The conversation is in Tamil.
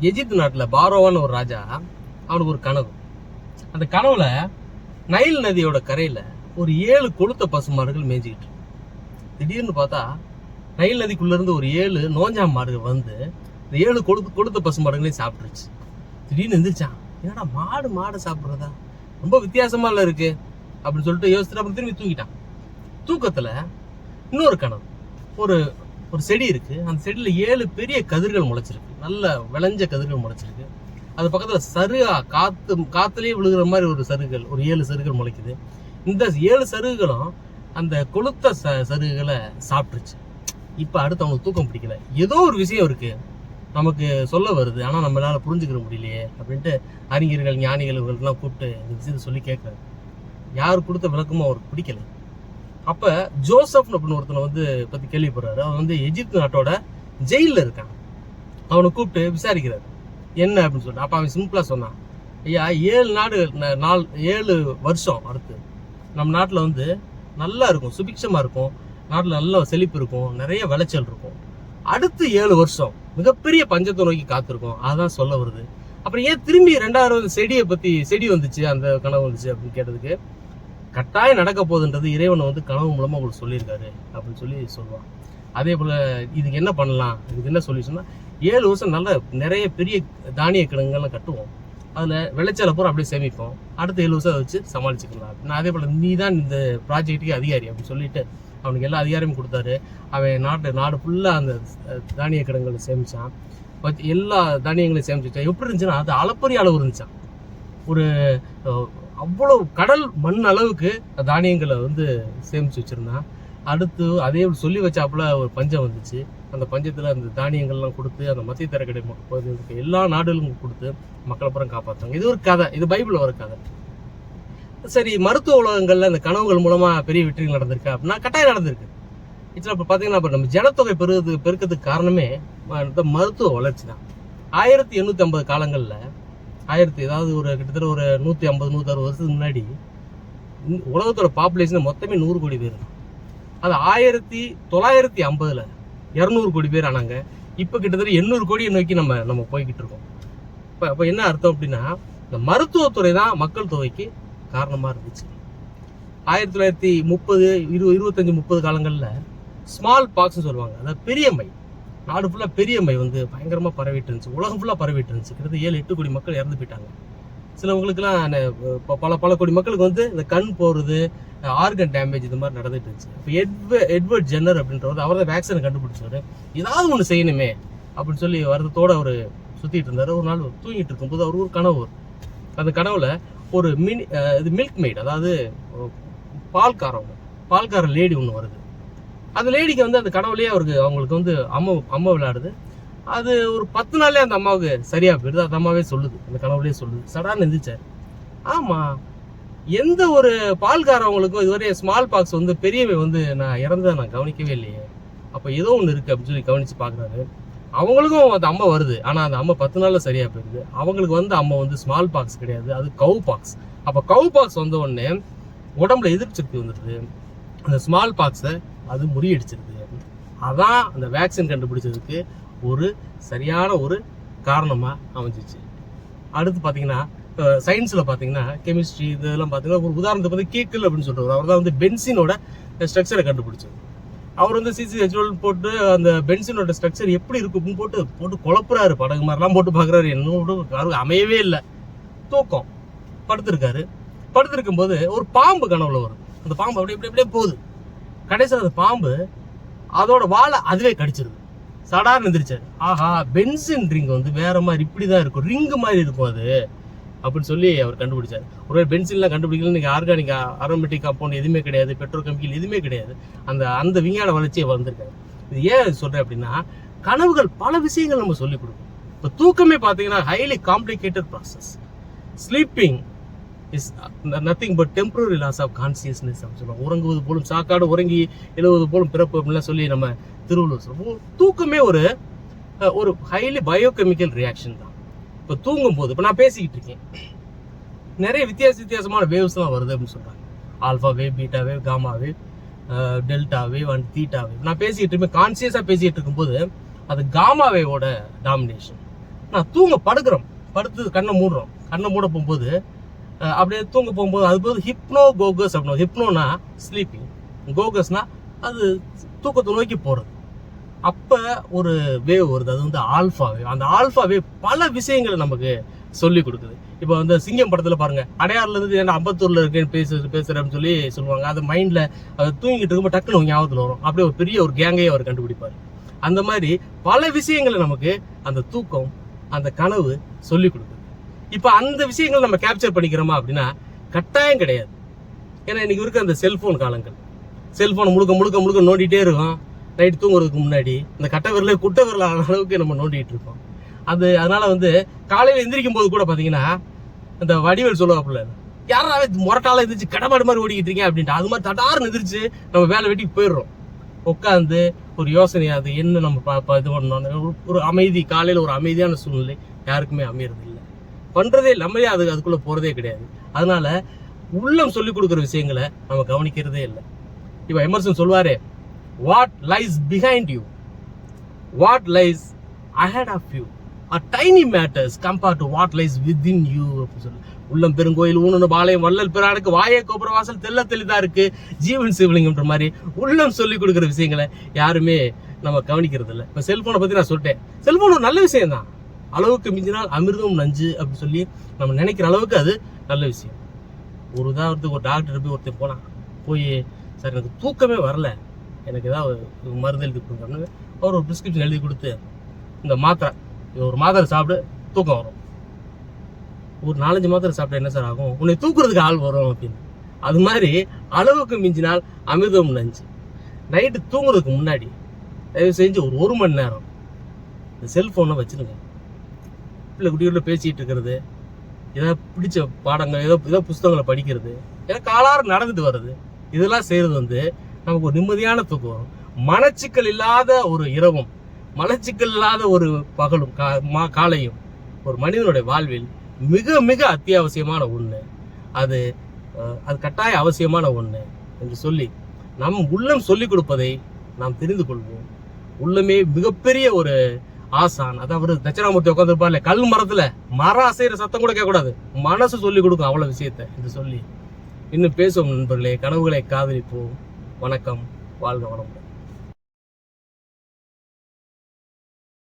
எஜிப்த் நாட்டில் பாரோவான ஒரு ராஜா அவனுக்கு ஒரு கனவு. அந்த கனவுல நைல் நதியோட கரையில் ஒரு ஏழு கொளுத்த பசுமாடுகள் மேய்ஞ்சிக்கிட்டு திடீர்னு பார்த்தா நைல் நதிக்குள்ளேருந்து ஒரு ஏழு நோஞ்சா மாடுகள் வந்து இந்த ஏழு கொளுத்து கொளுத்த பசுமாடுகளையும் சாப்பிட்டுருச்சு. திடீர்னு எந்திரிச்சான். என்னடா மாடு மாடு சாப்பிட்றதா? ரொம்ப வித்தியாசமா இல்லை இருக்கு. அப்படின்னு சொல்லிட்டு யோசிச்சுட்டு அப்புறம் திரும்பி தூங்கிட்டான். தூக்கத்தில் இன்னொரு கனவு. ஒரு ஒரு செடி இருக்கு. அந்த செடியில் ஏழு பெரிய கதிர்கள் முளைச்சிருக்கு. நல்ல விளைஞ்ச கதிர்கள் முளைச்சிருக்கு. அது பக்கத்தில் சருகா காத்து காத்துலயே விழுகிற மாதிரி ஒரு சருகுகள் ஒரு ஏழு சருகுகள் முளைக்குது. இந்த ஏழு சருகுகளும் அந்த கொளுத்த ச சருகுகளை சாப்பிட்டுருச்சு. இப்போ அடுத்து அவனுக்கு தூக்கம் பிடிக்கல. ஏதோ ஒரு விஷயம் இருக்கு. நமக்கு சொல்ல வருது. ஆனால் நம்மளால் புரிஞ்சுக்கிற முடியலையே அப்படின்ட்டு அறிஞர்கள் ஞானிகள் இவர்கள்லாம் கூப்பிட்டு இந்த விஷயத்தை சொல்லி கேட்குறாரு யார் கொடுத்த விளக்கமும் அவருக்கு பிடிக்கல. அப்போ ஜோசப் அப்படின்னு ஒருத்தனை வந்து பற்றி கேள்விப்படுறாரு. அவன் வந்து எஜிப்து நாட்டோட ஜெயிலில் இருக்கான். அவனை கூப்பிட்டு விசாரிக்கிறாரு. என்ன அப்படின்னு சொல்லிட்டு அப்போ அவன் சிம்பிளாக சொன்னான். ஐயா ஏழு நாடு ந- நாள் ஏழு வருஷம் அடுத்து. நம்ம நாட்டில் வந்து நல்லா இருக்கும் சுபிக்ஷமாக இருக்கும். நாட்டில் நல்ல செழிப்பு இருக்கும் நிறைய விளைச்சல் இருக்கும். அடுத்து ஏழு வருஷம் மிகப்பெரிய பஞ்சத்தை நோக்கி காத்திருக்கும். அதுதான் சொல்ல வருது. அப்புறம் ஏன் திரும்பி ரெண்டாயிரம் செடியை பற்றி செடி வந்துச்சு அந்த கனவு வந்துச்சு அப்படின்னு கேட்டதுக்கு கட்டாயம் நடக்க போகுதுன்றது இறைவனை வந்து கனவு மூலமாக உங்களுக்கு சொல்லியிருக்காரு அப்படின்னு சொல்லி சொல்லுவான். அதே போல் இதுக்கு என்ன பண்ணலாம்? இதுக்கு என்ன சொல்லிச்சுன்னா ஏழு வருஷம் நல்ல நிறைய பெரிய தானிய கிழங்குகள்லாம் கட்டுவோம். அதில் விளைச்சல பூரா அப்படியே சேமிப்போம். அடுத்த ஏழு வருஷம் அதை வச்சு சமாளிச்சுக்கலாம். நான் அதே போல் நீ தான் இந்த ப்ராஜெக்ட்டுக்கு அதிகாரி அப்படின்னு சொல்லிட்டு அவனுக்கு எல்லா அதிகாரமும் கொடுத்தாரு. அவன் நாட்டு நாடு ஃபுல்லாக அந்த தானிய கிடங்களை சேமிச்சான். எல்லா தானியங்களையும் சேமிச்சு வச்சான். எப்படி இருந்துச்சுன்னா அது அளப்பரிய அளவு இருந்துச்சான் ஒரு அவ்வளோ கடல் மண் அளவுக்கு தானியங்களை வந்து சேமித்து வச்சுருந்தான் அடுத்து அதே சொல்லி வச்சாப்புல ஒரு பஞ்சம் வந்துச்சு. அந்த பஞ்சத்தில் அந்த தானியங்கள்லாம் கொடுத்து அந்த மத்திய தரக்கடை பகுதிகளுக்கு எல்லா நாடுகளுக்கும் கொடுத்து மக்களை புறம் காப்பாற்றுவாங்க இது ஒரு கதை. இது பைபிளில் ஒரு கதை. சரி மருத்துவ உலகங்களில் அந்த கனவுகள் மூலமாக பெரிய வெற்றிகள் நடந்திருக்கு அப்படின்னா கட்டாயம் நடந்திருக்கு. இதில் இப்போ பார்த்தீங்கன்னா இப்போ நம்ம ஜனத்தொகை பெருகுது பெருக்கிறதுக்கு காரணமே மருத்துவ வளர்ச்சி தான். ஆயிரத்தி எண்ணூற்றி ஐம்பது காலங்களில் ஆயிரத்தி ஏதாவது ஒரு கிட்டத்தட்ட ஒரு நூற்றி ஐம்பது நூற்றாறு வருஷத்துக்கு முன்னாடி உலகத்தோட பாப்புலேஷன் மொத்தமே நூறு கோடி பேர். அது ஆயிரத்தி தொள்ளாயிரத்தி ஐம்பதில் இரநூறு கோடி பேர் ஆனாங்க. இப்போ கிட்டத்தட்ட எண்ணூறு கோடியை நோக்கி நம்ம நம்ம போய்கிட்டு இருக்கோம். இப்போ அப்போ என்ன அர்த்தம் அப்படின்னா இந்த மருத்துவத்துறை தான் மக்கள் தொகைக்கு காரணமாக இருந்துச்சு. ஆயிரத்தி தொள்ளாயிரத்தி முப்பது இரு இருபத்தஞ்சி முப்பது காலங்களில் ஸ்மால் பாக்ஸ்னு சொல்லுவாங்க. அதாவது பெரியம்மை நாடு ஃபுல்லாக பெரியம்மை வந்து பயங்கரமாக பரவிட்டு இருந்துச்சு. உலகம் ஃபுல்லாக பரவிட்டு இருந்துச்சு. கிட்டத்தட்ட ஏழு எட்டு கோடி மக்கள் இறந்து போயிட்டாங்க. சிலவங்களுக்குலாம் ப- பல பல கோடி மக்களுக்கு வந்து இந்த கண் போகிறது ஆர்கன் டேமேஜ் இது மாதிரி நடந்துட்டு இருந்துச்சு. இப்போ எட்வ எட்வர்ட் ஜென்னர் அப்படின்றவர் அவர் தான் வேக்சினை கண்டுபிடிச்சாரு. ஏதாவது ஒன்று செய்யணுமே அப்படின்னு சொல்லி வருத்தத்தோட அவர் சுற்றிட்டு இருந்தார். ஒரு நாள் தூங்கிட்டு இருக்கும்போது அவர் ஒரு கனவு. வரும். அந்த கனவுல ஒரு மினி இது மில்க் மெய்ட் அதாவது பால்காரவங்க பால்கார லேடி ஒன்று வருது. அந்த லேடிக்கு வந்து அந்த கனவுலயே அவருக்கு அவங்களுக்கு வந்து அம்மா அம்மா விளையாடுது. அது ஒரு பத்து நாள்லேயே அந்த அம்மாவுக்கு சரியாக போயிடுது. அந்த அம்மாவே சொல்லுது. அந்த கனவுலயே சொல்லுது. சடான்னு எந்திரிச்சார். ஆமாம் எந்த ஒரு பால்காரவங்களுக்கும் இதுவரை ஸ்மால் பாக்ஸ் வந்து பெரியவை வந்து நான் இறந்ததை நான் கவனிக்கவே இல்லையே. அப்போ ஏதோ ஒன்று இருக்குது அப்படின்னு சொல்லி கவனித்து பார்க்குறாரு அவங்களுக்கும் அந்த அம்மா வருது. ஆனால் அந்த அம்மா பத்து நாளில் சரியாக போயிடுது. அவங்களுக்கு வந்து அம்மா வந்து ஸ்மால் பாக்ஸ் கிடையாது. அது கவு பாக்ஸ் அப்போ கவு பாக்ஸ் வந்த உடனே உடம்புல எதிர்ப்பு சக்தி வந்துடுது. அந்த ஸ்மால் பாக்ஸை அது முறியடிச்சிருது அதான் அந்த வேக்சின் கண்டுபிடிச்சதுக்கு ஒரு சரியான ஒரு காரணமாக அமைஞ்சிச்சு. அடுத்து பார்த்தீங்கன்னா சயின்ஸில் பார்த்தீங்கன்னா கெமிஸ்ட்ரி இதெல்லாம் பார்த்தீங்கன்னா ஒரு உதாரணத்துக்கு வந்து கீக்கிள் அப்படின்னு சொல்கிறார் அவர் தான் வந்து பென்சினோட ஸ்ட்ரக்சரை கண்டுபிடிச்சது அவர் வந்து சிசிஹெச்ஓல் போட்டு அந்த பென்சினோட ஸ்ட்ரக்சர் எப்படி இருக்குன்னு போட்டு போட்டு குழப்புறாரு. படகு மாதிரிலாம் போட்டு பார்க்குறாரு என்னோட அவருக்கு அமையவே இல்லை. தூக்கம். படுத்திருக்காரு. படுத்திருக்கும் போது ஒரு பாம்பு கனவுல வரும். அந்த பாம்பு அப்படி இப்படி அப்படியே போகுது. கடைசியில் அந்த பாம்பு அதோட வாழை அதுவே கடிச்சிருது. சடார்னு எந்திரிச்சாரு. ஆஹா பென்சின் ரிங் வந்து வேற மாதிரி இப்படி தான் இருக்கும். ரிங்கு மாதிரி இருக்கும் அது. அப்படின்னு சொல்லி அவர் கண்டுபிடிச்சார். ஒருவேளை பென்சில்லாம் கண்டுபிடிக்கல நீங்க ஆர்கானிக் அரோமேட்டிக் காம்பவுண்ட் எதுவுமே கிடையாது. பெட்ரோல் கெமிக்கல் எதுவுமே கிடையாது. அந்த அந்த விஞ்ஞான வளர்ச்சியை வந்திருக்காரு இது ஏன் சொல்கிறேன் அப்படின்னா கனவுகள் பல விஷயங்கள் நம்ம சொல்லிக் கொடுக்கும். இப்போ தூக்கமே பார்த்தீங்கன்னா highly complicated process sleeping is nothing but temporary loss of consciousness அப்படின்னு சொல்லுவாங்க. உறங்குவது போலும் சாக்காடு உறங்கி எழுவது போலும் பிறப்பு அப்படின்லாம் சொல்லி நம்ம திருவள்ளுவர் சொல்லுவோம். தூக்கமே ஒரு ஒரு ஹைலி பயோகெமிக்கல் ரியாக்ஷன் தான். இப்போ தூங்கும் போது இப்போ நான் பேசிக்கிட்டு இருக்கேன். நிறைய வித்தியாச வித்தியாசமான வேவ்ஸ்லாம் வருது அப்படின்னு சொல்கிறாங்க alpha wave beta wave gamma wave delta wave and theta wave நான் பேசிக்கிட்டு இருப்பேன் கான்சியஸாக பேசிக்கிட்டு இருக்கும்போது அது காமா வேவோட டாமினேஷன் நான் தூங்க படுக்கிறோம். படுத்து கண்ணை மூடுறோம். கண்ணை மூட போகும்போது அப்படியே தூங்க போகும்போது அது போது ஹிப்னோ கோகஸ் அப்படின்னு ஹிப்னோனா ஸ்லீப்பிங் கோகஸ்னா அது தூக்கத்தை நோக்கி போகிறது அப்போ ஒரு வேவ் வருது அது வந்து ஆல்ஃபா வேவ் அந்த ஆல்ஃபா வேவ் பல விஷயங்களை நமக்கு சொல்லி கொடுக்குது. இப்போ வந்து சிங்கம் படத்தில் பாருங்க அடையாறுலேருந்து ஏன்னா அம்பத்தூர்ல இருக்கேன்னு பேசு பேசுகிறேன்னு சொல்லி சொல்லுவாங்க. அது மைண்டில் அது தூங்கிட்டு இருக்கும்போது டக்குனு ஞாபகத்தில் வரும். அப்படியே ஒரு பெரிய ஒரு கேங்கையே அவர் கண்டுபிடிப்பார். அந்த மாதிரி பல விஷயங்களை நமக்கு அந்த தூக்கம் அந்த கனவு சொல்லி கொடுக்குது. இப்போ அந்த விஷயங்கள் நம்ம கேப்சர் பண்ணிக்கிறோமா அப்படின்னா கட்டாயம் கிடையாது. ஏன்னா இன்னைக்கு இருக்க அந்த செல்ஃபோன் காலங்கள். செல்ஃபோனை முழுக்க முழுக்க முழுக்க நோண்டிகிட்டே இருக்கும். நைட் தூங்குறதுக்கு முன்னாடி இந்த கட்ட விரல குட்ட விரல அளவுக்கு நம்ம நோண்டிகிட்டு இருக்கோம். அது அதனால் வந்து காலையில் எந்திரிக்கும் போது கூட பார்த்தீங்கன்னா இந்த வடிவேல் சொல்லுவாப்புல யாராவே முரட்டால எந்திரிச்சு கடமாடு மாதிரி ஓடிக்கிட்டு இருக்கீங்க? அப்படின்ட்டு. அது மாதிரி தடார்னு எந்திரிச்சு நம்ம வேலை வெட்டிக்கு போயிடுறோம். உட்காந்து ஒரு யோசனை அது என்ன நம்ம பா- இது பண்ணணும்? ஒரு- ஒரு அமைதி காலையில் ஒரு அமைதியான சூழ்நிலை யாருக்குமே அமையறதில்லை. பண்ணுறதே நம்மளே அது அதுக்குள்ளே போகிறதே கிடையாது. அதனால் உள்ளம் சொல்லி கொடுக்குற விஷயங்களை நம்ம கவனிக்கிறதே இல்லை. இப்போ எமர்சன் சொல்வார் what lies behind you what lies ahead of you are tiny matters compared to what lies within you அப்படின்னு சொல்லி. உள்ளம் பெருங்கோயில் ஊனு பாளையம் வள்ளல் பிறானுக்கு வாயே கோபுர வாசல் தெல்ல தெளிதா இருக்கு ஜீவன் சிவலிங்கம்ன்ற மாதிரி உள்ளம் சொல்லி கொடுக்குற விஷயங்களை யாருமே நம்ம கவனிக்கிறது இல்லை இப்போ செல்போனை பற்றி நான் சொல்லிட்டேன். செல்போன் ஒரு நல்ல விஷயம் தான் அளவுக்கு மிஞ்சினால் அமிர்தம் நஞ்சு அப்படின்னு சொல்லி நம்ம நினைக்கிற அளவுக்கு அது நல்ல விஷயம். ஒரு உதாரணத்துக்கு ஒரு டாக்டர் போய் ஒருத்தர் போனான். போய் சார் எனக்கு தூக்கமே வரல. எனக்கு ஏதாவது மருந்து எழுதி கொடுங்கன்னு அவர் ஒரு ப்ரிஸ்கிரிப்ஷன் எழுதி கொடுத்து இந்த மாத்திரை ஒரு மாத்திரை சாப்பிடு தூக்கம் வரும். ஒரு நாலஞ்சு மாத்திரை சாப்பிட்டா என்ன சார் ஆகும்? உன்னை தூக்குறதுக்கு ஆள் வரும் அப்படின்னு. அது மாதிரி அளவுக்கு மிஞ்சினால் அமிர்தம் நஞ்சு. நைட்டு தூங்குறதுக்கு முன்னாடி தயவு செஞ்சு ஒரு ஒரு மணி நேரம் இந்த செல்ஃபோனை வச்சிருங்க. வீட்டில் குடியூரில் பேசிகிட்டு இருக்கிறது. ஏதாவது பிடிச்ச பாடங்கள் ஏதோ ஏதோ புஸ்தகங்களை படிக்கிறது. ஏதோ காலாரம் நடந்துட்டு வர்றது. இதெல்லாம் செய்கிறது வந்து நமக்கு ஒரு நிம்மதியான தூக்கம் மனச்சிக்கல் இல்லாத ஒரு இரவும் மனச்சிக்கல் இல்லாத ஒரு பகலும் கா மா காலையும் ஒரு மனிதனுடைய வாழ்வில் மிக மிக அத்தியாவசியமான ஒன்று அது அது கட்டாய அவசியமான ஒன்று என்று சொல்லி நம் உள்ளம் சொல்லிக் கொடுப்பதை நாம் தெரிந்து கொள்வோம். உள்ளமே மிகப்பெரிய ஒரு ஆசான். அதாவது தட்சிணாமூர்த்தி உட்காந்துருப்பார்ல கல் மரத்துல மரம் அசைகிற சத்தம் கூட கேட்கக்கூடாது. மனசு சொல்லி கொடுக்கும் அவ்வளவு விஷயத்த என்று சொல்லி. இன்னும் பேசுவோம் நண்பர்களே. கனவுகளை காதலிப்போம். வணக்கம். வாழ்க வளமுடன்.